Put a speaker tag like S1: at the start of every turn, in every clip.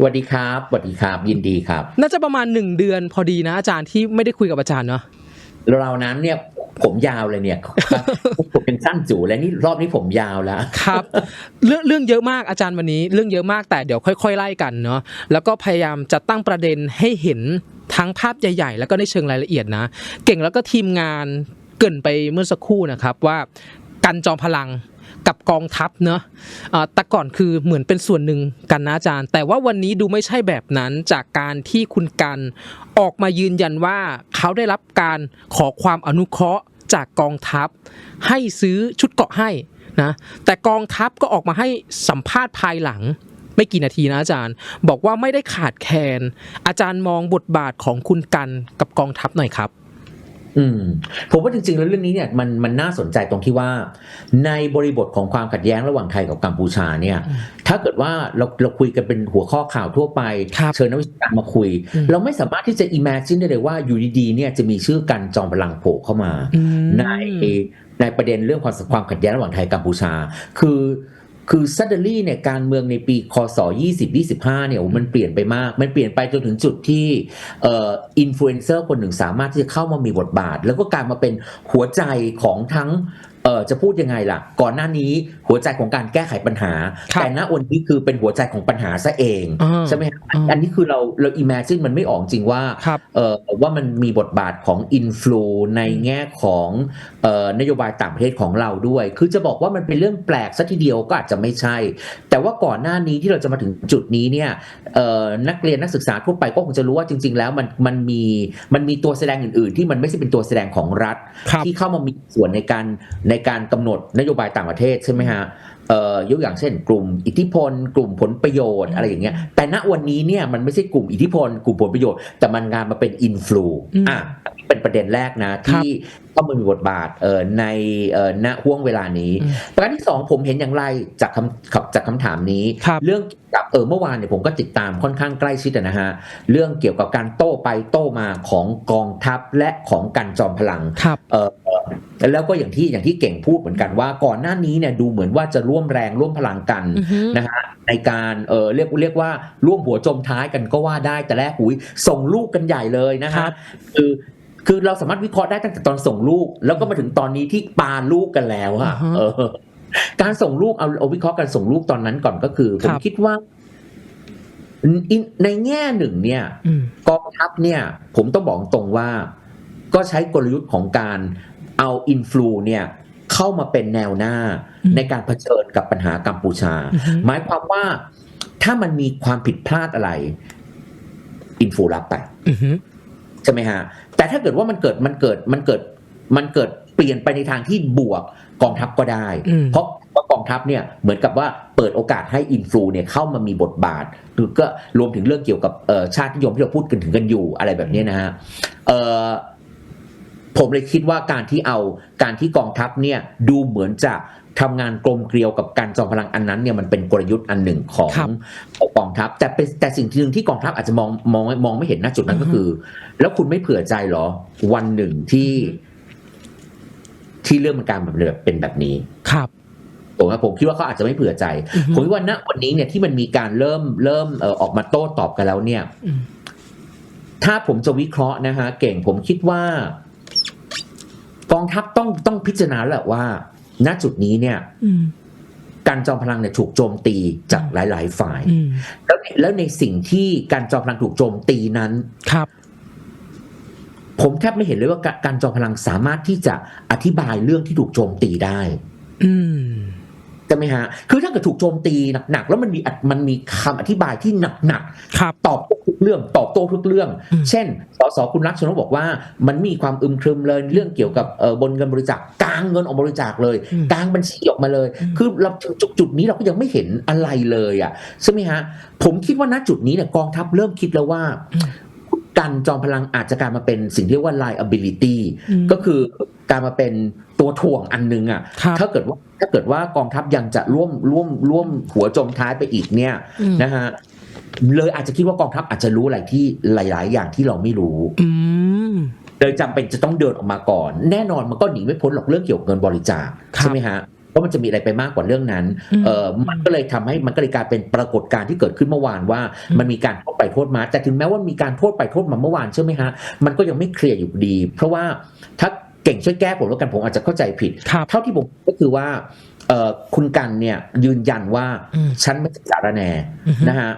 S1: สวัสดีครับสวัสดีครับ ยินดีครับ
S2: น่าจะประมาณหนึ่งเดือนพอดีนะอาจารย์ที่ไม่ได้คุยกับอาจารย์เนาะ
S1: เรานั้นเนี่ยผมยาวเลยเนี่ยผมเป็นสั้นจูแล้วนี่รอบนี้ผมยาวแล้ว
S2: ครับ เรื่องเรื่องเยอะมากอาจารย์วันนี้ เรื่องเยอะมากแต่เดี๋ยวค่อย ๆ ไล่กันเนาะแล้วก็พยายามจะตั้งประเด็นให้เห็นทั้งภาพใหญ่ๆ แล้วก็ในเชิงรายละเอียดนะ เก่งแล้วก็ทีมงานเกรินไปเมื่อสักครู่นะครับว่ากันจอมพลัง กับกองทัพเนาะแต่ก่อนคือเหมือนเป็นส่วนหนึ่งกันนะอาจารย์ แต่ว่าวันนี้ดูไม่ใช่แบบนั้นจากการที่คุณกันออกมายืนยันว่าเขาได้รับการขอความอนุเคราะห์จากกองทัพ ให้ซื้อชุดเกราะให้นะแต่กองทัพก็ออกมาให้สัมภาษณ์ภายหลังไม่กี่นาทีนะอาจารย์ บอกว่าไม่ได้ขาดแคลนอาจารย์มองบทบาทของคุณกันกับกองทัพหน่อยครับ
S1: อืมผมว่าจริงๆแล้วเรื่องนี้เนี่ยมันมันน่าสนใจตรงที่ว่าในบริบทของความขัดแย้งระหว่างไทยกับกัมพูชาเนี่ย
S2: อืม
S1: ถ้าเกิดว่าเราเราคุยกันเป็นหัวข้อข่าวทั่วไป
S2: ครับ
S1: เชิญนักวิชาการมาคุย
S2: อืม
S1: เราไม่สามารถที่จะ imagine ได้เลยว่าอยู่ดีๆเนี่ยจะมีชื่อกันจอมพลังโผล่เข้ามา
S2: อืม
S1: ในในประเด็นเรื่องความความขัดแย้งระหว่างไทยกัมพูชา คือ คือซัดเดอรี่เนี่ยการเมืองในปีคศ20-25เนี่ยโอ้มันเปลี่ยนไปมาก มันเปลี่ยนไปจนถึงจุดที่เอ่ออินฟลูเอนเซอร์คนหนึ่งสามารถที่จะเข้ามามีบทบาท แล้วก็กลายมาเป็นหัวใจของทั้งเอ่อจะพูดยังไงล่ะ ก่อนหน้านี้ หัวใจของการแก้ไขปัญหา
S2: ครับ
S1: แต่ณวันนี้คือเป็นหัวใจของปัญหาซะเอง
S2: อ่า
S1: ใช่ไหมฮะ
S2: อ่า
S1: อันนี้คือเราเราอิมเมจินมันไม่ออกจริงว่า
S2: ครับ
S1: เอ่อว่ามันมีบทบาทของอินฟลูในแง่ของเอ่อนโยบายต่างประเทศของเราด้วย คือจะบอกว่ามันเป็นเรื่องแปลกซะทีเดียวก็อาจจะไม่ใช่ แต่ว่าก่อนหน้านี้ที่เราจะมาถึงจุดนี้เนี่ยเอ่อนักเรียนนักศึกษาทั่วไปก็คงจะรู้ว่าจริง ๆ แล้วมันมันมีมันมีตัวแสดงอื่น ๆ ที่มันไม่ใช่เป็นตัวแสดงของรัฐ
S2: ครับ
S1: ที่เข้ามามีส่วนในการในการกำหนดนโยบายต่างประเทศใช่ไหมฮะเอ่อยกอย่างเช่นกลุ่มอิทธิพล กลุ่มผลประโยชน์อะไรอย่างเงี้ยแต่ณวันนี้เนี่ยมันไม่ใช่กลุ่มอิทธิพล กลุ่มผลประโยชน์ แต่มันงานมาเป็นอินฟลู
S2: อืม
S1: อะอันนี้ เป็นประเด็นแรกนะ ที่เข้ามามีบทบาทเอ่อในเอ่อณห่วงเวลานี้
S2: อืม
S1: ประการที่สองผมเห็นอย่างไรจากคำขับจากคำถามนี้
S2: ครับ
S1: เรื่องกับเออเมื่อวานเนี่ยผมก็ติดตามค่อนข้างใกล้ชิดอะนะฮะเรื่องเกี่ยวกับการโต้ไปโต้มาของกองทัพและของกันจอมพลัง
S2: ครับ
S1: เออแล้วก็อย่างที่อย่างที่เก่งพูดเหมือนกันว่าก่อนหน้านี้เนี่ยดูเหมือนว่าจะร่วมแรงร่วมพลังกัน
S2: อือฮึ
S1: นะฮะในการเออเรียกเรียกว่าร่วมหัวจมท้ายกันก็ว่าได้แต่แรกหุยส่งลูกกันใหญ่เลยนะ
S2: ครั
S1: ฮะ
S2: บ
S1: คือ คือเราสามารถวิเคราะห์ได้ตั้งแต่ตอนส่งลูก แล้วก็มาถึงตอนนี้ที่ปาลูกกันแล้วอะเออการส่งลูกเอาเอาวิเคราะห์การส่งลูกตอนนั้นก่อนก็คือผมคิดว่าในในแง่หนึ่งเนี่ย
S2: อืม
S1: กองทัพเนี่ย ผมต้องบอกตรงว่า ก็ใช้กลยุทธ์ของการเอาอินฟลูเนี่ยเข้ามาเป็นแนวหน้า
S2: อืม
S1: ในการเผชิญกับปัญหากัมพูชา
S2: อือฮึ
S1: หมายความว่าถ้ามันมีความผิดพลาดอะไร อินฟูรับไป
S2: อือฮึ
S1: ใช่ไหมฮะ แต่ถ้าเกิดว่ามันเกิดมันเกิดมันเกิดมันเกิดเปลี่ยนไปในทางที่บวกกองทัพก็ได้
S2: อืม
S1: เพราะเพราะกองทัพเนี่ยเหมือนกับว่าเปิดโอกาสให้อินฟลูเนี่ยเข้ามามีบทบาทหรือก็รวมถึงเรื่องเกี่ยวกับเอ่อชาตินิยมที่เราพูดกันถึงกันอยู่อะไรแบบนี้นะฮะเอ่อผมเลยคิดว่าการที่เอาการที่กองทัพเนี่ยดูเหมือนจะ ทำงานกลมเกลียวกับการจอมพลังอันนั้นเนี่ยมันเป็นกลยุทธ์อันหนึ่งของ
S2: ครับ
S1: ของกองทัพ แต่เป็นแต่สิ่งที่หนึ่งที่กองทัพอาจจะมองมองมองไม่เห็นณจุดนั้นก็คือ แล้วคุณไม่เผื่อใจเหรอ วันหนึ่งที่ที่เรื่องมันการแบบเป็นแบบนี้
S2: ครับ
S1: ผมว่าผมคิดว่าเขาอาจจะไม่เผื่อใจ
S2: อือฮึ
S1: ผมคิดว่าณวันนี้เนี่ยที่มันมีการเริ่มเริ่มเอ่อออกมาโต้ตอบกันแล้วเนี่ย
S2: อืม
S1: ถ้าผมจะวิเคราะห์นะฮะ เก่งผมคิดว่า กองทัพต้องต้องพิจารณาแล้วแหละว่า ณจุดนี้เนี่ย
S2: อืม
S1: การจอมพลังเนี่ยถูกโจมตีจากหลาย ๆ ฝ่าย
S2: อืม
S1: แล้วแล้วในสิ่งที่การจอมพลังถูกโจมตีนั้น
S2: ครับ
S1: ผมแทบไม่เห็นเลยว่าการการจอมพลังสามารถที่จะอธิบายเรื่องที่ถูกโจมตีได้
S2: อืม
S1: ใช่ไหมฮะ คือถ้าเกิดถูกโจมตีหนักๆ แล้วมันมีมันมีคำอธิบายที่หนัก
S2: ครับ
S1: ๆตอบทุกเรื่องตอบโต้ทุกเรื่อง
S2: อืม
S1: เช่น สสคุณรักชนกบอกว่า มันมีความอึมครึมเลยเรื่องเกี่ยวกับเอ่อบนเงินบริจาคกลางเงินออกบริจาคเลย
S2: อืม
S1: กลางบัญชีออกมาเลย
S2: อืม
S1: คือเราจุดจุดนี้เราก็ยังไม่เห็นอะไรเลยอะใช่ไหมฮะ ผมคิดว่าณจุดนี้เนี่ยกองทัพเริ่มคิดแล้วว่า
S2: อืม
S1: การจอมพลังอาจจะกลายมาเป็นสิ่งที่เรียกว่า liability
S2: อืม
S1: ก็คือการมาเป็นตัวถ่วงอันนึงอะ
S2: ครับ
S1: ถ้าเกิดว่าถ้าเกิดว่ากองทัพยังจะร่วมร่วมร่วมหัวจมท้ายไปอีกเนี่ย
S2: อืม
S1: นะฮะเลยอาจจะคิดว่ากองทัพอาจจะรู้อะไรที่หลาย ๆ อย่างที่เราไม่รู้
S2: อืม
S1: เลยจำเป็นจะต้องเดินออกมาก่อน แน่นอนมันก็หนีไม่พ้นหรอกเรื่องเกี่ยวกับเงินบริจาค
S2: ครับ
S1: ใช่ไหมฮะเพ ว่ามันจะมีอะไรไปมากกว่าเรื่องนั้น
S2: อืม
S1: เออมันก็เลยทำให้มันก็เลยกลายเป็นปรากฏการณ์ที่เกิดขึ้นเมื่อวานว่า
S2: อืม
S1: มันมีการโทษไปโทษมา แต่ถึงแม้ว่ามีการโทษไปโทษมาเมื่อวานใช่ไหมฮะมันก็ยังไม่เคลียร์อยู่ดี เพราะว่าถ้าเก่งช่วยแก้ผมแล้วกันผมอาจจะเข้าใจผิด
S2: ครับ
S1: เท่าที่ผมก็คือว่าเอ่อคุณกันเนี่ยยืนยันว่า
S2: อืม
S1: ฉันไม่ใช่สารแหน
S2: อือฮึ
S1: นะฮะ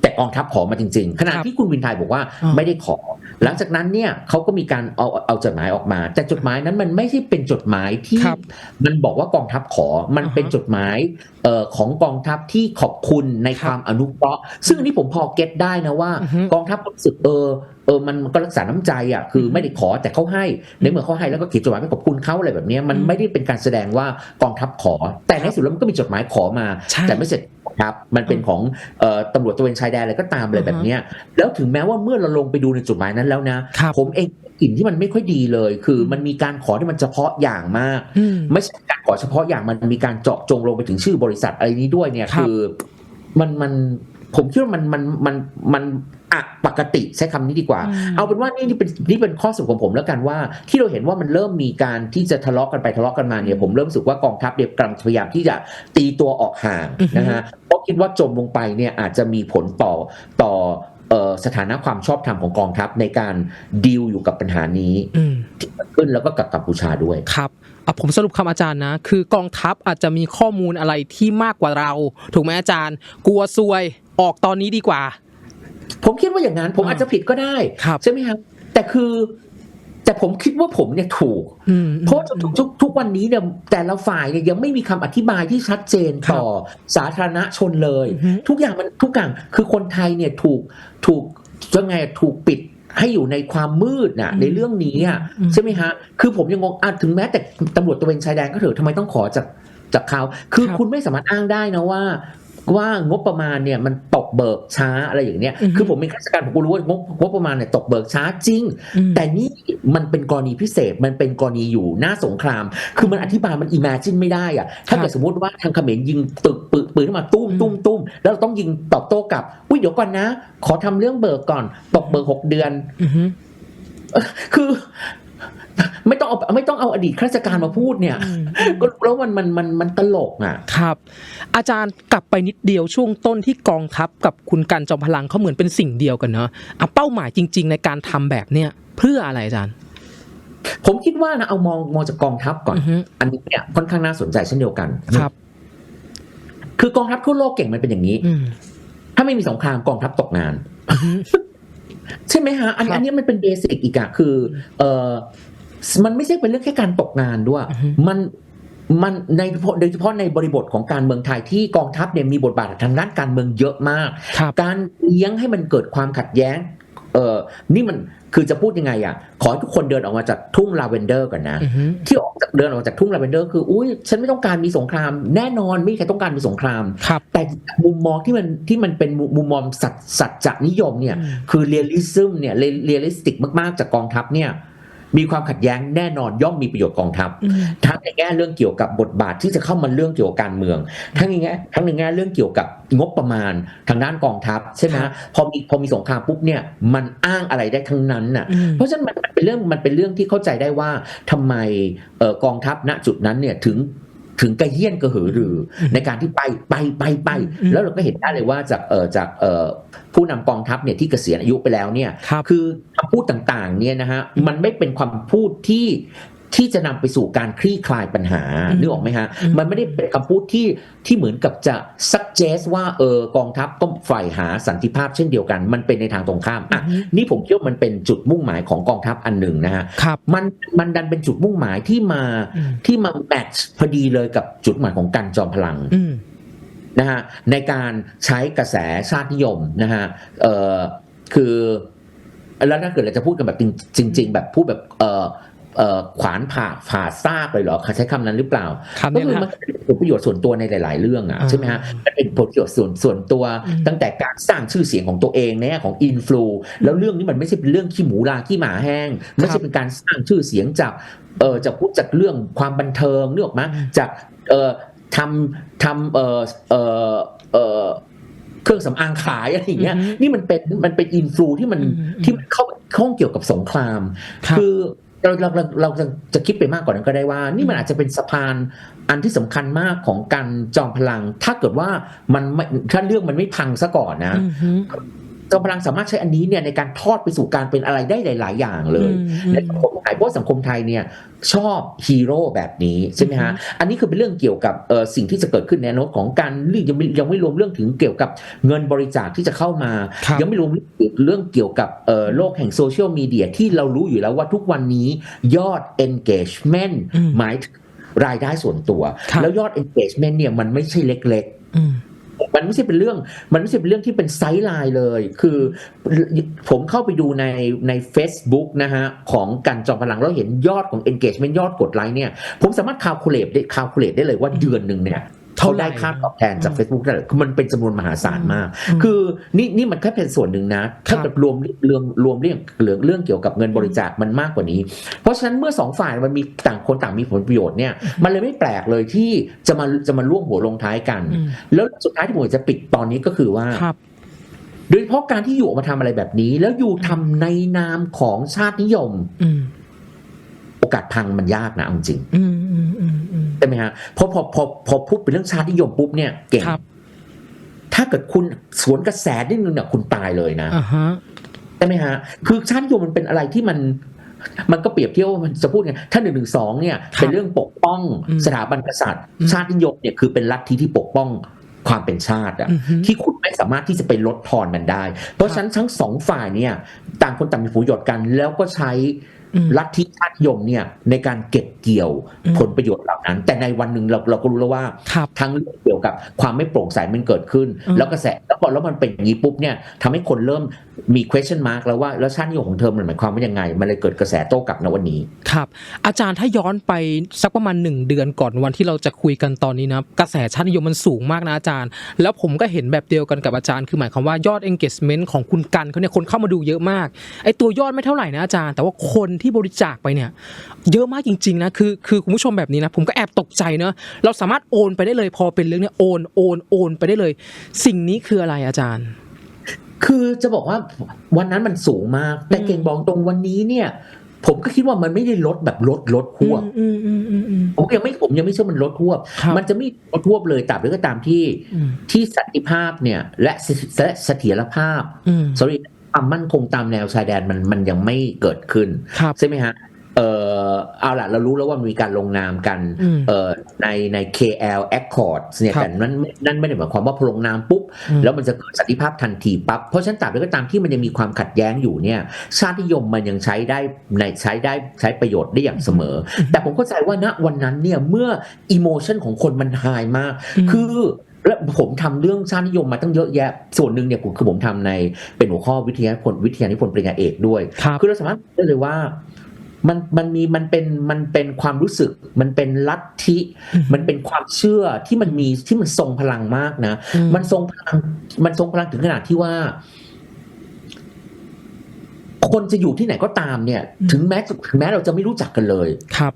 S1: แต่กองทัพขอมาจริง ๆ ขณะ
S2: ครับ
S1: ที่คุณวินไทยบอกว่า
S2: อ่า
S1: ไม่ได้ขอ หลังจากนั้นเนี่ยเขาก็มีการเอาเอาจดหมายออกมา แต่จดหมายนั้นมันไม่ใช่เป็นจดหมายที่
S2: ครับ
S1: มันบอกว่ากองทัพขอมัน
S2: อ่าฮะ
S1: เป็นจดหมายเอ่อของกองทัพที่ขอบคุณใน
S2: ครับ
S1: ความอนุเคราะห์ ซึ่งอันนี้ผมพอเก็ตได้นะว่า
S2: อือฮึ
S1: กองทัพก็รู้สึกเออเออมันมันก็รักษาน้ำใจอะคืออ
S2: อฮึ
S1: ไม่ได้ขอแต่เขาให้ในเมื่อเขาให้แล้วก็เขียนจดหมายไปขอบคุณเขาอะไรแบบเนี้ยมัน
S2: อืม
S1: ไม่ได้เป็นการแสดงว่ากองทัพขอ แต่ใน
S2: ครับ
S1: สุดแล้วมันก็มีจดหมายขอมา
S2: ใช่
S1: แต่ไม่เสร็จ ครับมันเป็นของเอ่อตำรวจตระเวนชายแดนอะไรก็ตามอะไร
S2: อือฮะ
S1: แบบเนี้ยแล้วถึงแม้ว่าเมื่อเราลงไปดูในจดหมายนั้นแล้วนะ
S2: ครับ
S1: ผมเองกลิ่นที่มันไม่ค่อยดีเลย คือมันมีการขอที่มันเฉพาะอย่างมาก
S2: อืม
S1: ไม่ใช่การขอเฉพาะอย่างมันมีการเจาะจงลงไปถึงชื่อบริษัทอะไรนี้ด้วยเนี่ย
S2: ครับ
S1: คือมันมันผมคิดว่ามันมันมันมันอะปกติใช้คำนี้ดีกว่า
S2: ม
S1: เอาเป็นว่านี่นี่เป็นนี่เป็นข้อสรุปของผมแล้วกันว่า ที่เราเห็นว่ามันเริ่มมีการที่จะทะเลาะกันไปทะเลาะกันมาเนี่ยผมเริ่มรู้สึกว่ากองทัพเนี่ยกำลังพยายามที่จะตีตัวออกห่าง
S2: อือฮึ
S1: นะฮะเพราะ คิดว่าจมลงไปเนี่ยอาจจะมีผลต่อต่อเอ่อสถานะความชอบธรรมของกองทัพในการดีลอยู่กับปัญหานี้
S2: อืม
S1: ที่เกิดขึ้นแล้วก็กับกัมพูชาด้วย
S2: ครับอะผมสรุปคำอาจารย์นะ คือกองทัพอาจจะมีข้อมูลอะไรที่มากกว่าเรา ถูกไหมอาจารย์ กลัวซวยออกตอนนี้ดีกว่า
S1: ผมคิดว่าอย่างนั้น ผม
S2: อ่า
S1: อาจจะผิดก็ได้
S2: ครับ
S1: ใช่ไหมครับแต่คือ แต่ผมคิดว่าผมเนี่ยถูก
S2: อืม
S1: เพราะทุกทุกทุกวันนี้เนี่ยแต่ละฝ่ายเนี่ยยังไม่มีคำอธิบายที่ชัดเจนต่อสาธารณชนเลย
S2: อือฮึ
S1: ทุกอย่างมันทุกอย่างคือคนไทยเนี่ยถูกถูกยังไงถูกปิดให้อยู่ในความมืดน่ะ
S2: อืม
S1: ในเรื่องนี้อะ
S2: อืม
S1: ใช่ไหมฮะ คือผมยังงงอะถึงแม้แต่ตำรวจตระเวนชายแดนก็เถอะทำไมต้องขอจากจากเขา คือ
S2: ครับ
S1: คุณไม่สามารถอ้างได้นะว่า ว่างบประมาณเนี่ยมันตกเบิกช้าอะไรอย่างเนี้ย
S2: อือฮึ
S1: คือผมเป็นข้าราชการผมก็รู้ว่างบงบประมาณเนี่ยตกเบิกช้าจริง
S2: อืม
S1: แต่นี่มันเป็นกรณีพิเศษมันเป็นกรณีอยู่หน้าสงคราม คือมันอธิบายมันอิม g จินไม่ได้อะถ้าเกิดสมมติว่าทางเขมรยิงตึกปืนปืนขึ้นมาตุ้ม
S2: อืม
S1: ตุ้มตุ้มแล้วเราต้องยิงตอบโต้กลับอุ้ยเดี๋ยวก่อนนะ ขอทำเรื่องเบิกก่อนตกเบิกหกเดือน
S2: อือฮึ
S1: คือ ไม่ต้องเอาไม่ต้องเอาอดีตข้าราชการมาพูดเนี่ย
S2: อืม
S1: ก็แล้วมันมันมันมันตลกอะ
S2: ครับ อาจารย์กลับไปนิดเดียวช่วงต้นที่กองทัพกับคุณกันจอมพลังเขาเหมือนเป็นสิ่งเดียวกันเนาะอะเป้าหมายจริง ๆ ในการทำแบบเนี้ยเพื่ออะไรอาจารย์
S1: ผมคิดว่านะเอามองมองจากกองทัพก่อน
S2: อือฮึ
S1: อันนี้เนี่ยค่อนข้างน่าสนใจเช่นเดียวกัน
S2: ครับ
S1: คือกองทัพทั่วโลกเก่งมันเป็นอย่างนี้
S2: อืม
S1: ถ้าไม่มีสงครามกองทัพตกงาน
S2: อือฮึ
S1: ใช่ไหมฮะอัน
S2: ครับ
S1: อันนี้มันเป็นเบสิกอีกอะคือ เออ มันไม่ใช่เป็นเรื่องแค่การตกงานด้วย
S2: อือฮึ
S1: มันมันในโดยเฉพาะในบริบทของการเมืองไทยที่กองทัพเนี่ยมีบทบาททางด้านการเมืองเยอะมาก
S2: ครับ
S1: การเลี้ยงให้มันเกิดความขัดแย้งเออนี่มันคือจะพูดยังไงอะขอให้ทุกคนเดินออกมาจากทุ่งลาเวนเดอร์ก่อนนะ
S2: อือฮึ
S1: ที่ออกจากเดินออกจากทุ่งลาเวนเดอร์คืออุ้ยฉันไม่ต้องการมีสงคราม แน่นอนไม่มีใครต้องการมีสงคราม
S2: ครับ
S1: แต่มุมมองที่มันที่มันเป็นมุมมุมมองสัจสัจจะนิยมเนี่ย
S2: อืม
S1: คือเรียลลิซึมเนี่ยเรียลลิสติกมากๆจากกองทัพเนี่ย มีความขัดแย้งแน่นอนย่อมมีประโยชน์กองทัพ
S2: อืม
S1: ทั้งในแง่เรื่องเกี่ยวกับบทบาทที่จะเข้ามาเรื่องเกี่ยวกับการเมือง ทั้งในแง่ทั้งในแง่เรื่องเกี่ยวกับงบประมาณทางด้านกองทัพใช่ไหม
S2: ครับ
S1: พอมีพอมีสงครามปุ๊บเนี่ยมันอ้างอะไรได้ทั้งนั้นน่ะ
S2: อืม
S1: เพราะฉะนั้นมันมันเป็นเรื่องมันเป็นเรื่องที่เข้าใจได้ว่าทำไมเอ่อกองทัพณจุดนั้นเนี่ยถึง ถึงกระเฮี้ยนกระหือรือในการที่ไปไปไปไป
S2: อืม
S1: แล้วเราก็เห็นได้เลยว่าจากเอ่อจากเอ่อผู้นำกองทัพเนี่ยที่เกษียณอายุไปแล้วเนี่ย
S2: ครับ
S1: คือคำพูดต่างๆเนี่ยนะฮะมันไม่เป็นความพูดที่ ที่จะนำไปสู่การคลี่คลายปัญหา
S2: อืม
S1: นึกออกไหมฮะ
S2: อืม
S1: มันไม่ได้เป็นคำพูดที่ที่เหมือนกับจะ suggest ว่าเออกองทัพก็ฝ่ายหาสันติภาพเช่นเดียวกัน มันเป็นในทางตรงข้ามอะ
S2: อือฮึ
S1: นี่ผมคิดว่ามันเป็นจุดมุ่งหมายของกองทัพอันหนึ่งนะฮะ
S2: ครับ
S1: มันมันดันเป็นจุดมุ่งหมายที่มา
S2: อืม
S1: ที่มาแมทช์พอดีเลยกับจุดหมายของการจอมพลัง
S2: อืม
S1: นะฮะในการใช้กระแสชาตินิยมนะฮะเอ่อคือแล้วถ้าเกิดเราจะพูดกันแบบจริง ๆ แบบพูดแบบเอ่อเอ่อ ขวานผ่าผ่าซากเลยเหรอใช้คำนั้นหรือเปล่า
S2: ครับ
S1: ก็
S2: เนี่ย
S1: คือ
S2: นะ
S1: มันเป็นผลประโยชน์ส่วนตัวในหลาย ๆ เรื่องอะ
S2: อ่า
S1: ใช่ไหมฮะมันเป็นผลประโยชน์ส่วนส่วนตัว
S2: อืม
S1: ตั้งแต่การสร้างชื่อเสียงของตัวเองในแง่ของอินฟลูแล้วเรื่องนี้มันไม่ใช่เป็นเรื่องขี้หมูลาขี้หมาแห้ง ไม่ใช่เป็นการสร้างชื่อเสียงจากเออจากพูดจากเรื่องความบันเทิงเรื่องออกมา
S2: อืม
S1: จากเอ่อทำทำเอ่อเอ่อเอ่อเครื่องสำอางขายอะไรอย่างเงี้ย
S2: อือฮึ
S1: นี่มันเป็นมันเป็นอินฟลูที่มัน
S2: อืมอืม
S1: ที่มันเข้าข้องเกี่ยวกับสงคราม
S2: ครับ
S1: คือ เราเราเราเราจะจะคิดไปมากกว่านั้นก็ได้ว่า นี่มันอาจจะเป็นสะพานอันที่สำคัญมากของการจอมพลัง ถ้าเกิดว่ามันไม่ถ้าเรื่องมันไม่พังซะก่อนนะ
S2: อืมฮึ
S1: จอมพลังสามารถใช้อันนี้เนี่ยในการทอดไปสู่การเป็นอะไรได้หลาย ๆ อย่างเลย
S2: อืมอืม
S1: ในสังคมไทยเพราะว่าสังคมไทยเนี่ยชอบฮีโร่แบบนี้ใช่ไหมฮะอันนี้คือเป็นเรื่องเกี่ยวกับเอ่อสิ่งที่จะเกิดขึ้นในอนาคตของการเรื่องยังไม่ยังไม่รวมเรื่องถึงเกี่ยวกับเงินบริจาคที่จะเข้ามา
S2: ครับ
S1: ยังไม่รวมเรื่องเกี่ยวกับเอ่อโลกแห่งโซเชียลมีเดียที่เรารู้อยู่แล้วว่าทุกวันนี้ยอด engagement
S2: อืม
S1: หมายถึงรายได้ส่วนตัว
S2: ครับ
S1: แล้วยอด engagement เนี่ยมันไม่ใช่เล็กๆ
S2: อื
S1: มันไม่ใช่เป็นเรื่อง มันไม่ใช่เป็นเรื่องที่เป็นไซด์ไลน์เลย คือผมเข้าไปดูในใน Facebook นะฮะของกันจอมพลังแล้วเห็นยอดของ engagement ยอดกดไลค์เนี่ย ผมสามารถคาลคูลเลตได้คาลคูลเลตได้เลยว่าเดือนหนึ่งเนี่ย
S2: เท่า
S1: เขา
S2: ไหร่
S1: ได้ค่าตอบแทนจาก Facebook ได้เลยคือมันเป็นจำนวนมหาศาลมาก
S2: อืม
S1: คือนี่นี่มันแค่เป็นส่วนหนึ่งนะ ถ้าเกิดรวมเรื่องรวมเรื่องเรื่องเรื่องเกี่ยวกับเงินบริจาคมันมากกว่านี้ เพราะฉะนั้นเมื่อสองฝ่ายมันมีต่างคนต่างมีผลประโยชน์เนี่ย มันเลยไม่แปลกเลยที่จะมาจะมาร่วมหัวลงท้ายกัน
S2: อืม
S1: แล้วสุดท้ายที่ผมอยากจะปิดตอนนี้ก็คือว่า
S2: ครับ
S1: โดยเฉพาะการที่อยู่ออกมาทำอะไรแบบนี้ แล้วอยู่ทำในนามของชาตินิยม
S2: อืม
S1: โอกาสพังมันยากนะเอาจริง
S2: อืมอืมอืมอืม
S1: ใช่ไหมฮะพอพอพอพอพูดเป็นเรื่องชาตินิยมปุ๊บเนี่ยเก่ง
S2: ครับ
S1: ถ้าเกิดคุณสวนกระแสนิดนึงเนี่ยคุณตายเลยนะ
S2: อ่าฮะ
S1: ใช่ไหมฮะ คือชาตินิยมมันเป็นอะไรที่มันมันก็เปรียบเทียบว่ามันจะพูดไงถ้าหนึ่งหนึ่งสองเนี่ย
S2: ครับ
S1: เป็นเรื่องปกป้อง
S2: อืม
S1: สถาบันกษัตริย์
S2: อืม
S1: ชาตินิยมเนี่ยคือเป็นลัทธิที่ปกป้องความเป็นชาติอะ
S2: อือฮึ
S1: ที่คุณไม่สามารถที่จะไปลดทอนมันได้ เพราะฉะนั้นทั้งสองฝ่ายเนี่ย ต่างคนต่างมีผลประโยชน์กัน แล้วก็ใช้
S2: อืม
S1: ลัทธิชาตินิยมเนี่ยในการเก็บเกี่ยว
S2: อืม
S1: ผลประโยชน์เหล่านั้น แต่ในวันหนึ่งเราเราก็รู้แล้วว่า
S2: ครับ
S1: ทั้งเรื่องเกี่ยวกับความไม่โปร่งใสมันเกิดขึ้น
S2: อืม
S1: แล้วกระแสแล้วพอแล้วมันเป็นอย่างนี้ปุ๊บเนี่ยทำให้คนเริ่มมี question mark แล้วว่าแล้วชาตินิยมของเธอมันหมายความว่ายังไง มันเลยเกิดกระแสโต้กลับในวันนี้
S2: ครับ อาจารย์ถ้าย้อนไปสักประมาณหนึ่งเดือนก่อนวันที่เราจะคุยกันตอนนี้นะกระแสชาตินิยมมันสูงมากนะอาจารย์ แล้วผมก็เห็นแบบเดียวกันกับอาจารย์ คือหมายความว่ายอด engagement ของคุณกันเขาเนี่ยคนเข้ามาดูเยอะมากไอตัวยอดไม่เท่าไหร่นะอาจารย์ แต่ว่าคนที่บริจาคไปเนี่ยเยอะมากจริงๆนะคือคือคุณผู้ชมแบบนี้นะผมก็แอบตกใจเนอะเราสามารถโอนไปได้เลยพอเป็นเรื่องเนี้ยโอนโอนโอนไปได้เลย สิ่งนี้คืออะไรอาจารย์
S1: คือจะบอกว่าวันนั้นมันสูงมาก แต่
S2: อืม
S1: เก่งบอกตรงวันนี้เนี่ยผมก็คิดว่ามันไม่ได้ลดแบบลดลดควบ
S2: อืมอืมอืมอืม
S1: ผมยังไม่ผมยังไม่เชื่อมันลดควบ
S2: ครับ
S1: มันจะไม่ลดควบเลยตราบใดก็ตามที่
S2: อืม
S1: ที่สันติภาพเนี่ย และเสและเสถียรภาพ
S2: อืม
S1: สอรี่ ความมั่นคงตามแนวชายแดนมันมันยังไม่เกิดขึ้น
S2: ครับ
S1: ใช่ไหมฮะเออเอาล่ะ เรารู้แล้วว่ามีการลงนามกัน
S2: อืม
S1: เออในใน KL Accords เนี่ย
S2: ครับ
S1: แต่นั่นนั่นไม่ได้หมายความว่าพอลงนามปุ๊บ
S2: อืม
S1: แล้วมันจะเกิดสันติภาพทันทีปั๊บเพราะฉะนั้นตราบใดก็ตามที่มันยังมีความขัดแย้งอยู่เนี่ย ชาตินิยมมันยังใช้ได้ในใช้ได้ใช้ประโยชน์ได้อย่างเสมอ แต่ผมเข้าใจว่าณวันนั้นเนี่ยเมื่ออิโมชันของคนมันไฮมาก
S2: อืม
S1: คือ และผมทำเรื่องชาตินิยมมาตั้งเยอะแยะ ส่วนหนึ่งเนี่ยผมคือผมทำในเป็นหัวข้อวิทยานิพนธ์วิทยานิพนธ์ปริญญาเอกด้วย
S2: ครับ
S1: คือเราสามารถได้เลยว่ามันมันมีมันเป็นมันเป็นความรู้สึก มันเป็นลัทธิ มันเป็นความเชื่อที่มันมีที่มันทรงพลังมากนะ
S2: อื
S1: มันทรงพลังมันทรงพลังถึงขนาดที่ว่า คนจะอยู่ที่ไหนก็ตามเนี่ย ถึงแม้ถึงแม้เราจะไม่รู้จักกันเลย
S2: ครับ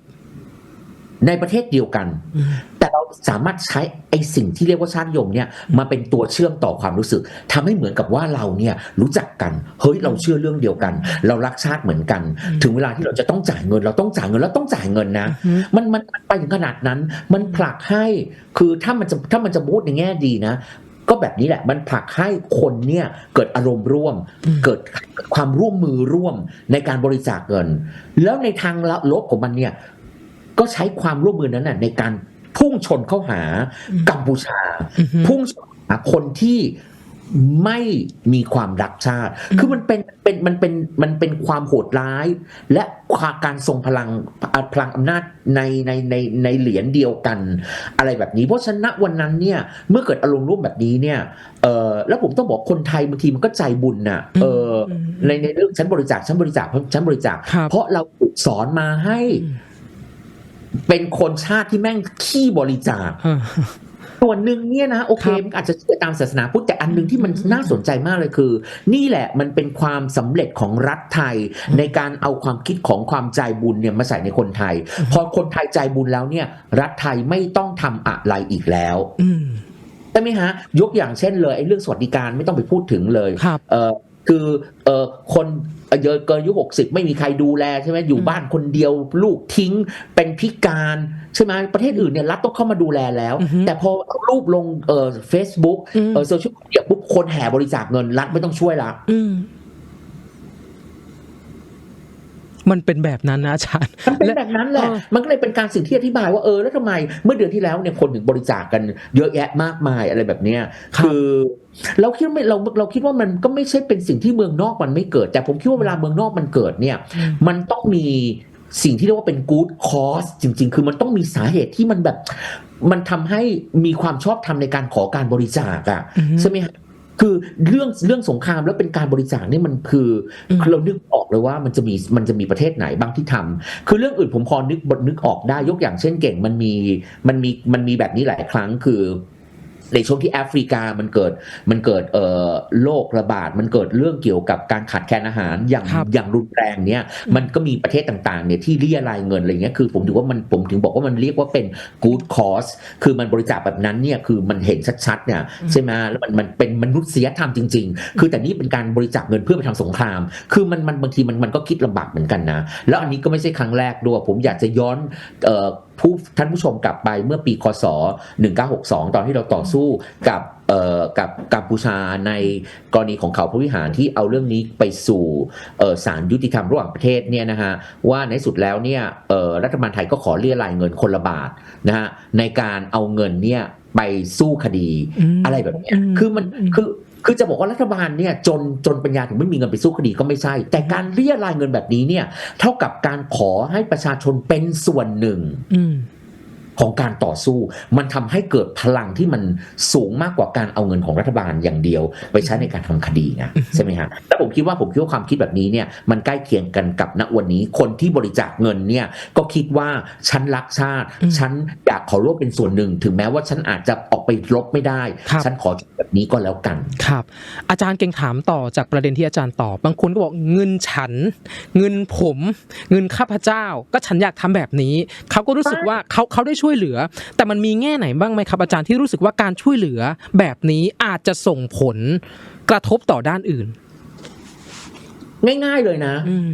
S1: ในประเทศเดียวกัน
S2: อืม
S1: แต่เรา สามารถใช้ไอ้สิ่งที่เรียกว่าชาตินิยมเนี่ยมาเป็นตัวเชื่อมต่อความรู้สึกทำให้เหมือนกับว่าเราเนี่ยรู้จักกันเฮ้ยเราเชื่อเรื่องเดียวกัน เรารักชาติเหมือนกัน
S2: อืม
S1: ถึงเวลาที่เราจะต้องจ่ายเงิน เราต้องจ่ายเงินแล้วต้องจ่ายเงินนะ
S2: อืม
S1: มันมันมันไปถึงขนาดนั้น มันผลักให้คือถ้ามันจะถ้ามันจะพูดในแง่ดีนะก็แบบนี้แหละมันผลักให้คนเนี่ยเกิดอารมณ์ร่วม
S2: อืม
S1: เกิดความร่วมมือร่วมในการบริจาคเงิน แล้วในทางลบของมันเนี่ยก็ใช้ความร่วมมือนั้นน่ะในการ พุ่งชนเข้าหา
S2: อืม
S1: กัมพูชา
S2: อืม
S1: พุ่งชนหาคนที่ไม่มีความรักชาติ
S2: อืม
S1: คือมันเป็นเป็นมันเป็นมันเป็นความโหดร้าย และความการทรงพลังพลังอำนาจในในในในเหรียญเดียวกัน อะไรแบบนี้ เพราะฉะนั้นณวันนั้นเนี่ยเมื่อเกิดอารมณ์ร่วมแบบนี้เนี่ยเออแล้วผมต้องบอกคนไทยบางทีมันก็ใจบุญน่ะเอออ
S2: ม
S1: ในในเรื่องฉันบริจาคฉันบริจาคเพราะฉันบริจาค
S2: ครับ
S1: เพราะเราถูกสอนมาให้
S2: อืม
S1: เป็นคนชาติที่แม่งขี้บริจาค
S2: อ่า
S1: ส่วนหนึ่งเนี่ยนะโอเค
S2: ครับ
S1: มันอาจจะเชื่อตามศาสนาพุทธแต่อันหนึ่งที่มัน
S2: อืม
S1: น่าสนใจมากเลยคือ นี่แหละมันเป็นความสำเร็จของรัฐไทย ในการเอาความคิดของความใจบุญเนี่ยมาใส่ในคนไทย พอคนไทยใจบุญแล้วเนี่ย รัฐไทยไม่ต้องทำอะไรอีกแล้ว
S2: อืม
S1: ใช่ไหมฮะ ยกอย่างเช่นเลยไอ้เรื่องสวัสดิการไม่ต้องไปพูดถึงเลย
S2: ครับ
S1: เอ่อคือเอ่อคน เยอะเกินอายุหกสิบไม่มีใครดูแลใช่ไหมอยู่
S2: อืม
S1: บ้านคนเดียวลูกทิ้งเป็นพิการใช่ไหมประเทศอื่นเนี่ยรัฐต้องเข้ามาดูแลแล้ว
S2: อือฮึ
S1: แต่พอเอารูปลงเอ่อเฟซบุ๊ก
S2: อืม
S1: เอ่อโซเชียลมีเดียปุ๊บคนแห่บริจาคเงินรัฐไม่ต้องช่วยละ
S2: อื มมันเป็นแบบนั้นนะอาจารย์
S1: มันเป็นแบบนั้นแหละ
S2: เออ
S1: มันก็เลยเป็นการสิ่งที่อธิบายว่าเออแล้วทำไม เมื่อเดือนที่แล้วเนี่ยคนถึงบริจาคกันเยอะแยะมากมายอะไรแบบเนี้ยคือเราคิดว่าไม่เราเราคิดว่ามันก็ไม่ใช่เป็นสิ่งที่เมืองนอกมันไม่เกิด แต่ผมคิดว่าเวลาเมืองนอกมันเกิดเนี่ย มันต้องมีสิ่งที่เรียกว่าเป็น good cause จริง ๆ คือมันต้องมีสาเหตุที่มันแบบ มันทำให้มีความชอบธรรมในการขอการบริจาคอะ
S2: อือฮึ
S1: ใช่ไหมฮะ คือเรื่องเรื่องสงครามแล้วเป็นการบริจาคนี่มันคืออ
S2: ม
S1: คือเรานึกออกเลยว่ามันจะมีมันจะมีประเทศไหนบ้างที่ทำคือเรื่องอื่นผมพอนึกนึกออกได้ยกอย่างเช่นเก่งมันมีมันมีมันมีแบบนี้หลายครั้งคือ ในช่วงที่แอฟริกามันเกิดมันเกิดเอ่อโรคระบาดมันเกิดเรื่องเกี่ยวกับการขาดแคลนอาหารอย่าง
S2: ครับ
S1: อย่างรุนแรงเนี่ย
S2: อืม
S1: มันก็มีประเทศต่างๆเนี่ยที่เรียรายเงินอะไรเงี้ยคือผมถือว่ามันผมถึงบอกว่ามันเรียกว่าเป็น good cause คือมันบริจาคแบบนั้นเนี่ยคือมันเห็นชัดๆเนี่ย
S2: อืม
S1: ใช่ไหมแล้วมันมันเป็นมนุษยธรรมจริง ๆ คือแต่นี่เป็นการบริจาคเงินเพื่อไปทำสงคราม คือมันมันบางทีมันมันก็คิดลำบากเหมือนกันนะ แล้วอันนี้ก็ไม่ใช่ครั้งแรกด้วย ผมอยากจะย้อนเอ่อผู้ท่านผู้ชมกลับไปเมื่อปีคศ 1962 ตอนที่เราต่อสู้กับเอ่อกับกัมพูชาในกรณีของเขาพระวิหารที่เอาเรื่องนี้ไปสู่เอ่อศาลยุติธรรมระหว่างประเทศเนี่ยนะฮะว่าในสุดแล้วเนี่ยเอ่อรัฐบาลไทยก็ขอเรียรายเงินคนละบาทนะฮะในการเอาเงินเนี่ยไปสู้คดี
S2: ม
S1: อะไรแบบเนี้ย
S2: ม
S1: คือมัน
S2: อืม
S1: คือ คือจะบอกว่ารัฐบาลเนี่ยจนจนปัญญาถึงไม่มีเงินไปสู้คดีก็ไม่ใช่ แต่การเรียรายเงินแบบนี้เนี่ยเท่ากับการขอให้ประชาชนเป็นส่วนหนึ่ง
S2: อื
S1: ของการต่อสู้ มันทำให้เกิดพลังที่มันสูงมากกว่าการเอาเงินของรัฐบาลอย่างเดียว ไปใช้ในการทำคดีนะใช่ไหมฮะแล้วผมคิดว่าผมคิดว่าความคิดแบบนี้เนี่ยมันใกล้เคียงกันกับณวันนี้ คนที่บริจาคเงินเนี่ยก็คิดว่าฉันรักชาติ
S2: อืม
S1: ฉันอยากขอร่วมเป็นส่วนหนึ่ง ถึงแม้ว่าฉันอาจจะออกไปรบไม่ได้
S2: ครับ
S1: ฉันขอแบบนี้ก็แล้วกัน
S2: ครับ อาจารย์เก่งถามต่อจากประเด็นที่อาจารย์ตอบบางคนก็บอกเงินฉัน เงินผม เงินข้าพเจ้า ก็ฉันอยากทำแบบนี้เขาก็รู้สึกว่าเขาเขาได้ช่วยเหลือ แต่มันมีแง่ไหนบ้างไหมครับอาจารย์ที่รู้สึกว่าการช่วยเหลือแบบนี้อาจจะส่งผลกระทบต่อด้านอื่น
S1: ง่ายๆเลยนะ
S2: อืม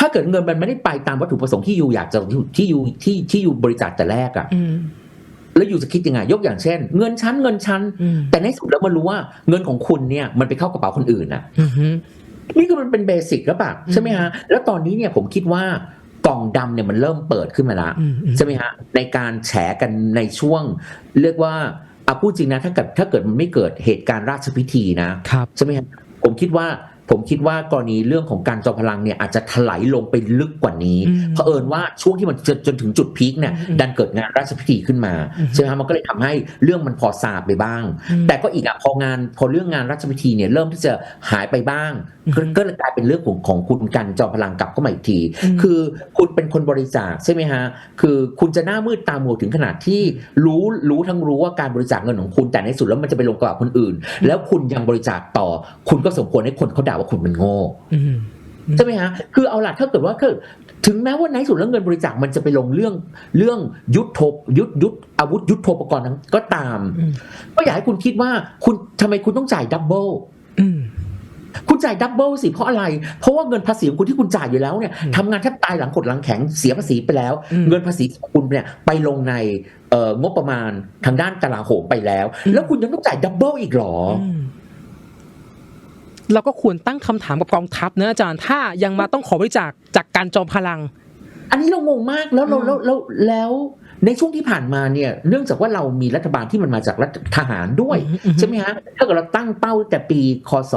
S1: ถ้าเกิดเงินมันไม่ได้ไปตามวัตถุประสงค์ที่ยูอยากจะที่ยูที่ที่ยูบริจาคแต่แรกอะ
S2: อืม
S1: แล้วยูจะคิดยังไงยกอย่างเช่น เงินชั้นเงินชั้น
S2: อืม
S1: แต่ในที่สุดแล้วมันรู้ว่าเงินของคุณเนี่ย มันไปเข้ากระเป๋าคนอื่นอะ
S2: อืมฮึ
S1: นี่คือมันเป็นเบสิกแล้วปะ
S2: อืม
S1: ใช่ไหมฮะแล้วตอนนี้เนี่ยผมคิดว่า กล่องดำเนี่ยมันเริ่มเปิดขึ้นมาละ
S2: อืมอืม
S1: ใช่ไหมฮะในการแฉกันในช่วง เรียกว่าเอาพูดจริงนะถ้าเกิดถ้าเกิดมันไม่เกิดเหตุการณ์ราชพิธีนะ
S2: ครับ
S1: ใช่ไหมครับผมคิดว่า ผมคิดว่ากรณีเรื่องของการจอมพลังเนี่ยอาจจะถลายลงไปลึกกว่านี้
S2: อืม
S1: เผอิญว่าช่วงที่มันจนจนถึงจุดพีคเนี่ย
S2: อืม
S1: ดันเกิดงานราชพิธีขึ้นมา
S2: อืม
S1: ใช่ไหมครับมันก็เลยทำให้เรื่องมันพอซาบไปบ้าง
S2: อืม
S1: แต่ก็อีกอะพองานพอเรื่องงานราชพิธีเนี่ยเริ่มที่จะหายไปบ้าง
S2: อืม
S1: ก็ก็เลยกลายเป็นเรื่องของของคุณกันจอมพลังกลับเข้ามาอีกที
S2: อืม
S1: คือคุณเป็นคนบริจาคใช่ไหมฮะคือคุณจะหน้ามืดตามัวถึงขนาดที่รู้รู้ทั้งรู้ว่าการบริจาคเงินของคุณแต่ในที่สุดแล้วมันจะไปลงกระเป๋าคนอื่น แล้วคุณยังบริจาคต่อ คุณก็สมควรให้คนเขาด่าว่าคุณมันโง่
S2: อืม
S1: ใช่ไหมฮะคือเอาล่ะถ้าเกิดว่าคือถึงแม้ว่าในที่สุดแล้วเงินบริจาคมันจะไปลงเรื่องเรื่องยุทโธปยุทธยุทธอาวุธยุทโธปกรณ์ทั้งก็ตาม
S2: อืม
S1: ก็อยากให้คุณคิดว่าคุณทำไมคุณต้องจ่ายดับเบิล
S2: อืม
S1: คุณจ่ายดับเบิลสิเพราะอะไร เพราะว่าเงินภาษีของคุณที่คุณจ่ายอยู่แล้วเนี่ย
S2: อืม
S1: ทำงานแทบตายหลังกดหลังแข็งเสียภาษีไปแล้ว
S2: อืม
S1: เงินภาษีของคุณเนี่ยไปลงในเอ่องบประมาณทางด้านกลาโหมไปแล้ว
S2: อืม
S1: แล้วคุณยังต้องจ่ายดับเบิลอีกเหรอ
S2: อืม เราก็ควรตั้งคำถามกับกองทัพนะอาจารย์ ถ้ายังมาต้องขอบริจาคจากการจอมพลัง
S1: อันนี้เรางงมากแล้วเรา
S2: อืม
S1: แล้วแล้วแล้วในช่วงที่ผ่านมาเนี่ย เนื่องจากว่าเรามีรัฐบาลที่มันมาจากรัฐทหารด้วย
S2: อืม
S1: ใช่ไหมฮะถ้าเกิดเราตั้งเป้าแต่ปีคศ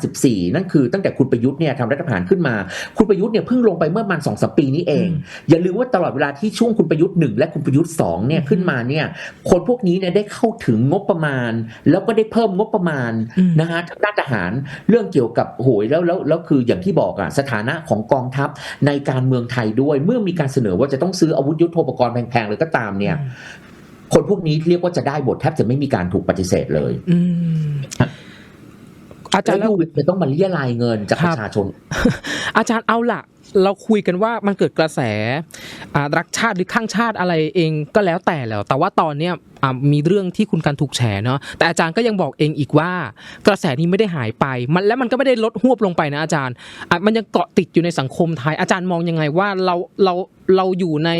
S1: 2014 นั่นคือตั้งแต่คุณประยุทธ์เนี่ยทำรัฐประหารขึ้นมา คุณประยุทธ์เนี่ยเพิ่งลงไปเมื่อประมาณสองสปีนี้เอง อย่าลืมว่าตลอดเวลาที่ช่วงคุณประยุทธ์หนึ่งและคุณประยุทธ์สองเนี่ย
S2: อืม
S1: ขึ้นมาเนี่ย คนพวกนี้เนี่ยได้เข้าถึงงบประมาณ แล้วก็ได้เพิ่มงบประมาณ
S2: อืม
S1: นะฮะทางด้านทหารเรื่องเกี่ยวกับโหยแล้วแล้วแล้วคืออย่างที่บอกอะสถานะของกองทัพในการเมืองไทยด้วยเมื่อมีการเสนอว่าจะต้องซื้ออาวุธยุทโธปกรณ์แพงๆเลยก็ตามเนี่ย คนพวกนี้เรียกว่าจะได้บทแทบจะไม่มีการถูกปฏิเสธเลย
S2: อืมอาจารย์
S1: แล้ว
S2: แล้ว
S1: ยูจะต้องมาเรียรายเงินจาก
S2: ค
S1: ป
S2: รับ
S1: ระชาชน
S2: อาจารย์เอาล่ะ เราคุยกันว่ามันเกิดกระแสอ่ารักชาติหรือข้างชาติอะไรเองก็แล้วแต่แล้ว แต่ว่าตอนเนี้ยอ่ามีเรื่องที่คุณการถูกแฉเนาะแต่อาจารย์ก็ยังบอกเองอีกว่า กระแสนี้ไม่ได้หายไป มันและมันก็ไม่ได้ลดหวบลงไปนะอาจารย์อะมันยังเกาะติดอยู่ในสังคมไทย อาจารย์มองยังไงว่าเราเราเราอยู่ใน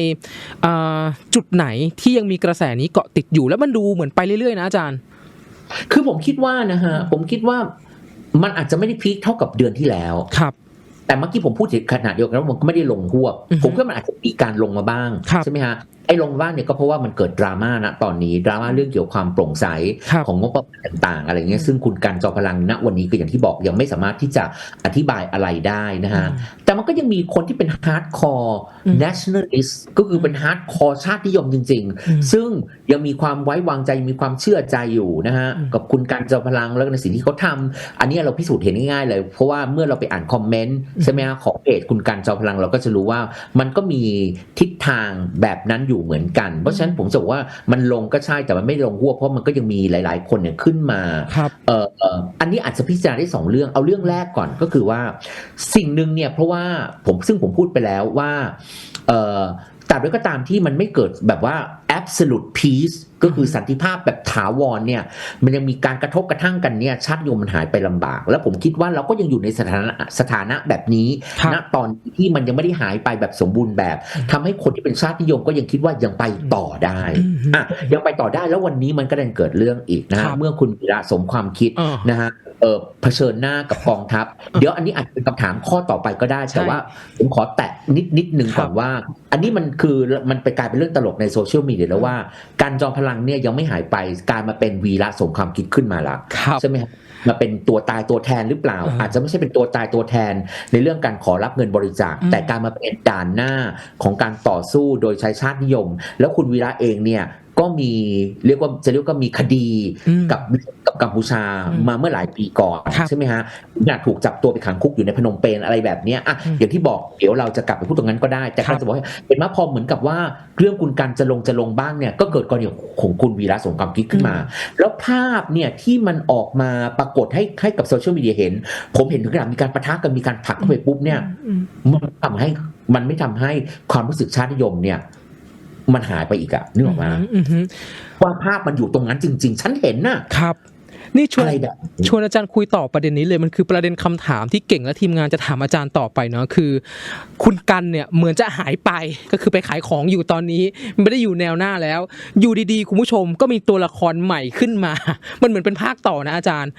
S2: อ่าจุดไหนที่ยังมีกระแสนี้เกาะติดอยู่ แล้วมันดูเหมือนไปเรื่อยๆนะอาจารย์
S1: คือผมคิดว่านะฮะผมคิดว่ามันอาจจะไม่ได้พีคเท่ากับเดือนที่แล้ว
S2: ครับ
S1: แต่เมื่อกี้ผมพูดถึงขนาดเดียวกันว่ามันก็ไม่ได้ลงหวบ
S2: อือฮึ
S1: ผมคิดว่ามันอาจจะมีการลงมาบ้าง
S2: ครับ
S1: ใช่ไหมฮะไอ้ลงมาบ้างเนี่ยก็เพราะว่ามันเกิดดราม่านะตอนนี้ดราม่าเรื่องเกี่ยวกับความโปร่งใส
S2: ครับ
S1: ของงบประมาณต่างๆ อะไรเงี้ยซึ่งคุณการจอพลังณวันนี้ก็อย่างที่บอกยังไม่สามารถที่จะอธิบายอะไรได้นะฮะแต่มันก็ยังมีคนที่เป็นฮาร์ดคอร์
S2: อืม
S1: nationalist ก็คือเป็นฮาร์ดคอร์ชาตินิยมจริง
S2: อืม
S1: ๆซึ่งยังมีความไว้วางใจมีความเชื่อใจอยู่นะฮะ
S2: อืม
S1: กับคุณการจอพลังแล้วก็ในสิ่งที่เขาทำอันนี้เราพิสูจน์เห็นง่ายๆเลย เพราะว่าเมื่อเราไปอ่านคอมเมนต์ใช่ไหมฮะของเพจคุณการจอพลังเราก็จะรู้ว่ามันก็มีทิศทางแบบนั้นอยู่เหมือนกัน เพราะฉะนั้นผมจะบอกว่ามันลงก็ใช่แต่มันไม่ลงหัวเพราะมันก็ยังมีหลาย ๆ คนเนี่ยขึ้นมา
S2: ครับ
S1: เอ่อเอ่ออันนี้อาจจะพิจารณาได้สองเรื่องเอาเรื่องแรกก่อนก็คือว่า สิ่งหนึ่งเนี่ยเพราะว่าผมซึ่งผมพูดไปแล้วว่าเอ่อ แต่ด้วยก็ตามที่มันไม่เกิดแบบว่า absolute peace ก็คือสันติภาพแบบถาวรเนี่ย มันยังมีการกระทบกระทั่งกันเนี่ยชาตินิยมมันหายไปลำบาก แล้วผมคิดว่าเราก็ยังอยู่ในสถานะสถานะแบบนี้
S2: ครับ
S1: ณตอนที่มันยังไม่ได้หายไปแบบสมบูรณ์แบบทำให้คนที่เป็นชาตินิยมก็ยังคิดว่ายังไปต่อได้
S2: อืม
S1: อะยังไปต่อได้แล้ววันนี้มันก็ดันเกิดเรื่องอีกนะ
S2: ครั
S1: ฮะ
S2: บ
S1: เมื่อคุณวีระสมความคิด
S2: เออ
S1: นะฮะ เออเผชิญหน้ากับกองทัพ เดี๋ยวอันนี้อาจจะเป็นคำถามข้อต่อไปก็ได้
S2: ใช่
S1: แต่ว่าผมขอแตะนิดนิดหนึ่งก่อน
S2: ครับ
S1: ว่า อันนี้มันคือมันไปกลายเป็นเรื่องตลกในโซเชียลมีเดียแล้วว่า การจอมพลังเนี่ยยังไม่หายไปกลายมาเป็นวีระสมความคิดขึ้นมาละ
S2: ครับ
S1: ใช่ไหมครับมาเป็นตัวตายตัวแทนหรือเปล่า
S2: อ่า
S1: อาจจะไม่ใช่เป็นตัวตายตัวแทนในเรื่องการขอรับเงินบริจาค
S2: อืม
S1: แต่การมาเป็นด่านหน้าของการต่อสู้โดยใช้ชาตินิยม แล้วคุณวีระเองเนี่ย ก็มีเรียกว่าจะเรียกว่ามีคดี
S2: อืม
S1: กับกับกัมพูชา
S2: อืม
S1: มาเมื่อหลายปีก่อน
S2: ครับ
S1: ใช่ไหมฮะน่ะถูกจับตัวไปขังคุกอยู่ในพนมเปญอะไรแบบเนี้ยอะ
S2: อืม
S1: อย่างที่บอกเดี๋ยวเราจะกลับไปพูดตรงนั้นก็ได้ แต่
S2: ครั
S1: ก็
S2: บ
S1: จะบอกว่าเห็นไหมพอเหมือนกับว่าเรื่องคุณการจะลงจะลงบ้างเนี่ยก็เกิดกรณีของคุณวีระสงความคิดขึ้นมา แล้วภาพเนี่ยที่มันออกมาปรากฏให้ให้กับโซเชียลมีเดียเห็น ผมเห็นถึงขนาดมีการประทะกันมีการผลักเข้าไปปุ๊บเนี่ย
S2: อืม
S1: มันทำให้มันไม่ทำให้ความรู้สึกชาตินิยมเนี่ย มันหายไปอีกอะนึกออกมา
S2: อืมอืม
S1: ว่าภาพมันอยู่ตรงนั้นจริง ๆ ฉันเห็นน่ะ
S2: ครับนี่ชวน
S1: อะไรแบบนี้
S2: ชวนอาจารย์คุยต่อประเด็นนี้เลยมันคือประเด็นคำถามที่เก่งและทีมงานจะถามอาจารย์ต่อไปเนาะคือ คุณกันเนี่ยเหมือนจะหายไปก็คือไปขายของอยู่ตอนนี้ ไม่ได้อยู่แนวหน้าแล้ว อยู่ดีๆ คุณผู้ชมก็มีตัวละครใหม่ขึ้นมา มันเหมือนเป็นภาคต่อนะอาจารย์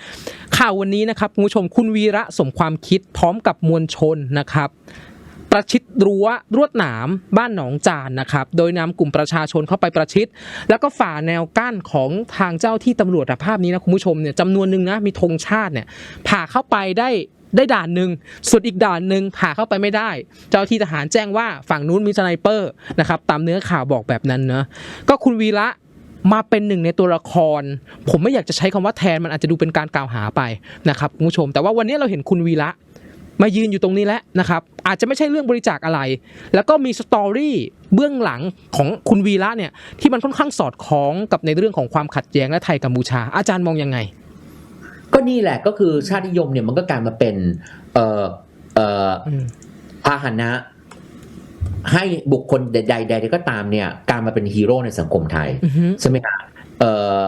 S2: ข่าววันนี้นะครับคุณผู้ชมคุณวีระสมความคิดพร้อมกับมวลชนนะครับ ประชิดรั้วรวดหนามบ้านหนองจานนะครับโดยนำกลุ่มประชาชนเข้าไปประชิด แล้วก็ฝ่าแนวกั้นของทางเจ้าที่ตำรวจอะภาพนี้นะคุณผู้ชมเนี่ยจำนวนหนึ่งนะมีธงชาติเนี่ยผ่าเข้าไปได้ได้ด่านหนึ่งส่วนอีกด่านหนึ่งผ่าเข้าไปไม่ได้ เจ้าที่ทหารแจ้งว่าฝั่งนู้นมีสไนเปอร์นะครับตามเนื้อข่าวบอกแบบนั้นเนะก็คุณวีระมาเป็นหนึ่งในตัวละคร ผมไม่อยากจะใช้คำว่าแทนมันอาจจะดูเป็นการกล่าวหาไปนะครับคุณผู้ชม แต่ว่าวันนี้เราเห็นคุณวีระ มายืนอยู่ตรงนี้แล้วนะครับ อาจจะไม่ใช่เรื่องบริจาคอะไร แล้วก็มีสตอรี่เบื้องหลังของคุณวีระเนี่ยที่มันค่อนข้างสอดคล้องกับในเรื่องของความขัดแย้งและไทยกัมพูชา อาจารย์มองยังไง
S1: ก็นี่แหละก็คือชาตินิยมเนี่ยมันก็กลายมาเป็นเอ่อเอ่อ
S2: อืม
S1: พาหนะให้บุคคลใดๆใดๆก็ตามเนี่ยการมาเป็นฮีโร่ในสังคมไทย
S2: อือฮึ
S1: ใช่ไหมครับเอ่อเอ่อ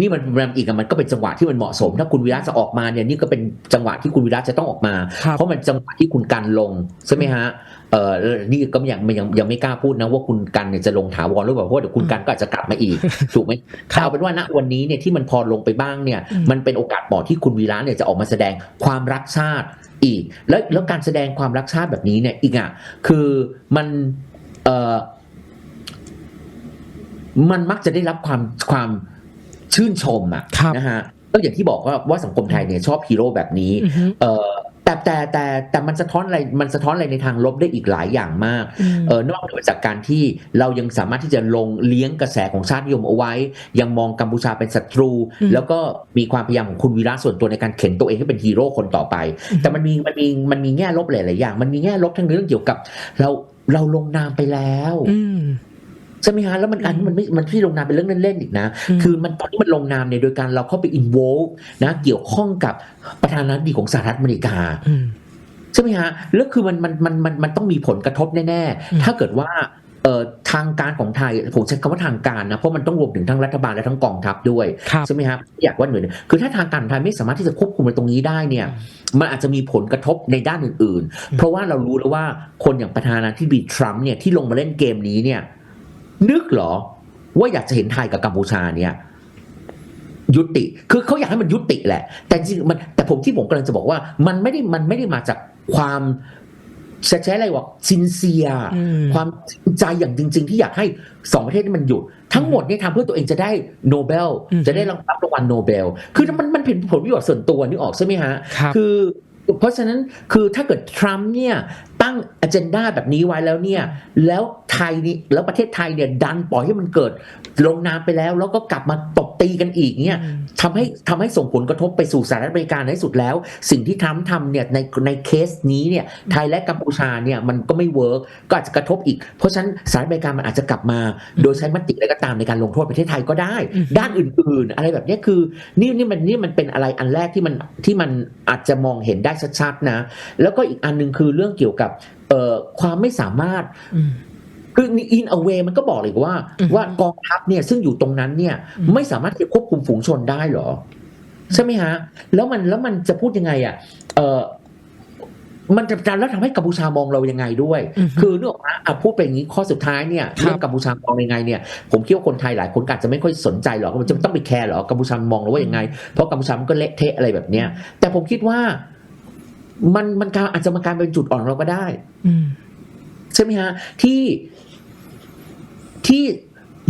S1: นี่มันมันอีกอะมันก็เป็นจังหวะที่มันเหมาะสม ถ้าคุณวีระจะออกมาเนี่ยนี่ก็เป็นจังหวะที่คุณวีระจะต้องออกมา
S2: ครับ
S1: เพราะมันจังหวะที่คุณกันลงใช่ไหมฮะเออนี่ก็ยังยังยังไม่กล้าพูดนะว่าคุณกันเนี่ยจะลงถาวรหรือเปล่าเพราะว่าเดี๋ยวคุณกันก็อาจจะกลับมาอีกถูกไหม
S2: ครับ
S1: แต่เอาเป็นว่าณวันนี้เนี่ยที่มันพอลงไปบ้างเนี่ย
S2: อืม
S1: มันเป็นโอกาสเหมาะที่คุณวีระเนี่ยจะออกมาแสดงความรักชาติอีก แล้วแล้วการแสดงความรักชาติแบบนี้เนี่ยอีกอะคือมันเอ่อมันมักจะได้รับความความ ชื่นชมอะ
S2: ครับ
S1: นะฮะก็อย่างที่บอกว่าว่าสังคมไทยเนี่ยชอบฮีโร่แบบนี้
S2: อือฮึ
S1: เออแต่แต่แต่แต่มันสะท้อนอะไรมันสะท้อนอะไรในทางลบได้อีกหลายอย่างมาก
S2: ม
S1: เออนอกเหนือจากการที่เรายังสามารถที่จะลงเลี้ยงกระแสของชาตินิยมเอาไว้ ยังมองกัมพูชาเป็นศัตรู
S2: อืม
S1: แล้วก็มีความพยายามของคุณวีระส่วนตัวในการเข็นตัวเองให้เป็นฮีโร่คนต่อไป แต่มันมีมันมีมันมีแง่ลบหลายๆอย่าง มันมีแง่ลบทั้งเรื่องเกี่ยวกับ เราเราลงนามไปแล้ว
S2: อืม
S1: ใช่ไหมฮะแล้วมันอันนี้มันไม่มันที่ลงนามเป็นเรื่องเล่นๆอีกนะ
S2: อืม
S1: คือมันตอนที่มันลงนามเนี่ยโดยการเราเข้าไป involve นะเกี่ยวข้องกับประธานาธิบดีของสหรัฐอเมริกา
S2: อืม
S1: ใช่ไหมฮะแล้วคือมันมันมันมันมันต้องมีผลกระทบแน่
S2: อืม
S1: ๆถ้าเกิดว่าเอ่อทางการของไทยผมใช้คำว่าทางการนะเพราะมันต้องรวมถึงทั้งรัฐบาลและทั้งกองทัพด้วย
S2: ครับ
S1: ใช่ไหมครับอยากว่าหน่วยเนี่ยคือถ้าทางการไทยไม่สามารถที่จะควบคุมในตรงนี้ได้เนี่ย มันอาจจะมีผลกระทบในด้านอื่น
S2: อืม
S1: ๆเพราะว่าเรารู้แล้วว่าคนอย่างประธานาธิบดีทรัมป์เนี่ยที่ลงมาเล่นเกมนี้เนี่ย นึกเหรอ ว่าอยากจะเห็นไทยกับกัมพูชาเนี่ยยุติ คือเขาอยากให้มันยุติแหละ แต่จริงๆมันแต่ผมที่ผมกำลังจะบอกว่า มันไม่ได้มันไม่ได้มาจากความจะใช้อะไรวะซินเซีย
S2: อืม
S1: ความจริงใจอย่างจริง ๆ ที่อยากให้สองประเทศนี้มันหยุด ทั้งหมดเนี่ยทำเพื่อตัวเองจะได้โนเบล
S2: อืม
S1: จะได้รับรางวัลโนเบล คือมันมันเป็นผลประโยชน์ส่วนตัวนึกออกใช่ไหมฮะ
S2: ครับ
S1: คือ เพราะฉะนั้นคือถ้าเกิดทรัมป์เนี่ย ตั้งอ g e n d a แบบนี้ไว้แล้วเนี่ยแล้วไทยนี่แล้วประเทศไทยเนี่ยดันปล่อยให้มันเกิดลงนามไปแล้ว แล้วก็กลับมาตบตีกันอีกเนี่ย
S2: อืม
S1: ทำให้ทำให้ส่งผลกระทบไปสู่สหรัฐอเมริกาในที่สุดแล้ว สิ่งที่ทรัมป์ทำเนี่ยในในเคสนี้เนี่ยไทยและกัมพูชาเนี่ยมันก็ไม่เวิร์กก็อาจจะกระทบอีก เพราะฉะนั้นสหรัฐอเมริกามันอาจจะกลับมา โดยใช้มติอะไรก็ตามในการลงโทษประเทศไทยก็ได้
S2: อืม
S1: ด้านอื่น ๆ อะไรแบบเนี้ยคือนี่นี่มันนี่มันเป็นอะไรอันแรกที่มันที่มันอาจจะมองเห็นได้ชัดๆนะ แล้วก็อีกอันหนึงคือเรื่องเกี่ยวกับเอ่อความไม่สามารถ
S2: อืม
S1: คือ in a way มันก็บอกเลยว่า
S2: อืม
S1: ว่ากองทัพเนี่ยซึ่งอยู่ตรงนั้นเนี่ย
S2: อืม
S1: ไม่สามารถที่จะควบคุมฝูงชนได้เหรอ ใช่ไหมฮะ แล้วมันแล้วมันจะพูดยังไง อะ เออมันจะจะแล้วทำให้กัมพูชามองเรายังไงด้วย
S2: อืม
S1: คือนึกออกไหมอะพูดไปอย่างนี้ข้อสุดท้ายเนี่ย
S2: ครับ
S1: เรื่องกัมพูชามองยังไงเนี่ยผมคิดว่าคนไทยหลายคนก็อาจจะไม่ค่อยสนใจหรอกว่ามันจะต้องไปแคร์หรอกัมพูชามองเราว่ายังไง เพราะกัมพูชามันก็เละเทะอะไรแบบเนี้ยแต่ผมคิดว่า มันมันการอาจจะมาการเป็นจุดอ่อนของเราก็ได้
S2: อืม
S1: ใช่ไหมฮะ ที่ที่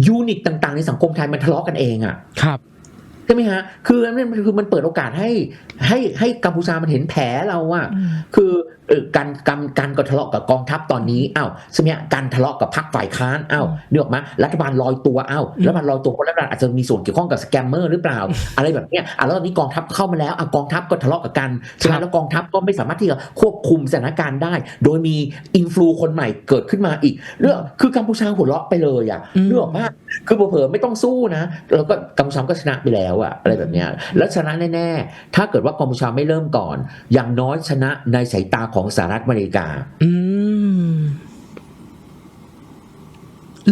S1: ยูนิตต่าง ๆ ในสังคมไทยมันทะเลาะกันเองอะ่ะ
S2: ครับ
S1: ใช่ไหมฮะ คือมันมันคือมันเปิดโอกาสให้ให้ให้กัมพูชามันเห็นแผลเราอะ
S2: อืม
S1: คือเออการการการก็ทะเลาะกับกองทัพตอนนี้อ้าวใช่ไหมฮะการทะเลาะกับพรรคฝ่ายค้านอ้าว
S2: อืม
S1: เนืกออกไหมารัฐบาลลอยตัวอ้าว
S2: อืม
S1: รัฐบาลลอยตัวเพราะรัฐบาลอาจจะมีส่วนเกี่ยวข้องกับสแกมเมอร์หรือเปล่า อะไรแบบเนี้ยอะแล้วตอนนี้กองทัพเข้ามาแล้วอะกองทัพก็ทะเลาะกับกันใช่ไหม
S2: ครับ
S1: แล้วกองทัพก็ไม่สามารถที่จะควบคุมสถานการณ์ได้ โดยมีอินฟลูคนใหม่เกิดขึ้นมาอีกเรื่องคือกัมพูชาหัวเราะไปเลยอะ
S2: อืม
S1: เรื่องว่าคือเผลอๆไม่ต้องสู้นะแล้วก็กัมพูชาก็ชนะไปแล้วอะอะไรแบบเนี้ยแล้วชนะแน่ๆ ถ้าเกิดว่ากัมพูชาไม่เริ่มก่อน อย่างน้อยชนะในสายตาของสหรัฐอเมริกา
S2: อืม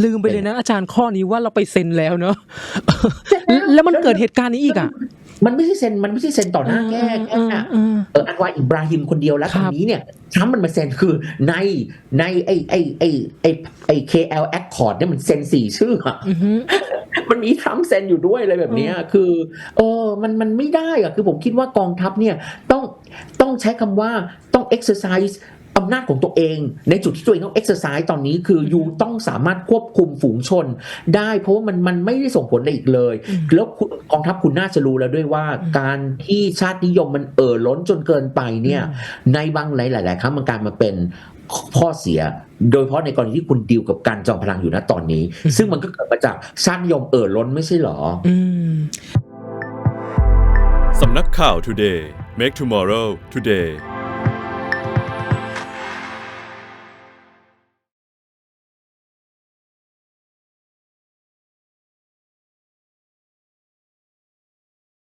S2: ลืมไปเลยนะอาจารย์ข้อนี้ว่าเราไปเซ็นแล้วเนอะแล้วมันเกิดเหตุการณ์นี้อีกอะ
S1: มันไม่ใช่เซ็นมันไม่ใช่เซ็นต่อหน้าแค่แค่
S2: อืมอืม
S1: เอออันวาอิบราฮิมคนเดียวแล้ว
S2: ค
S1: ต
S2: รั
S1: อบนนี้เนี่ยทรัมป์มันมาเซ็นคือในในไอไอไอไอไอ KL Accord เนี่ยมันเซ็นสี่ชื่ออะ
S2: อือฮึ
S1: มันมีทรัมป์เซ็นอยู่ด้วยอะไรแบบเนี้ยคือ เออมันมันไม่ได้อะคือผมคิดว่ากองทัพเนี่ยต้องต้องใช้คำว่าต้อง exercise อำนาจของตัวเอง ในจุดที่ตัวเองต้อง exercise ตอนนี้คือยูต้องสามารถควบคุมฝูงชน ได้เพราะว่ามันมันไม่ได้ส่งผลอะไรอีกเลย
S2: อืม
S1: แล้วคุณกองทัพคุณน่าจะรู้แล้วด้วยว่า
S2: อืม
S1: การที่ชาตินิยมมันเอ่อล้นจนเกินไปเนี่ยในบางหลาย ๆ ครั้งมันกลารมาเป็นข้อเสีย โดยเฉพาะในกรณีที่คุณดีลกับการจอมพลังอยู่นะตอนนี้
S2: อืม
S1: ซึ่งมันก็เกิดมาจากชาตินิยมเอ่อล้นไม่ใช่หรอ
S2: อืม
S3: สำนักข่าว Today Make Tomorrow Today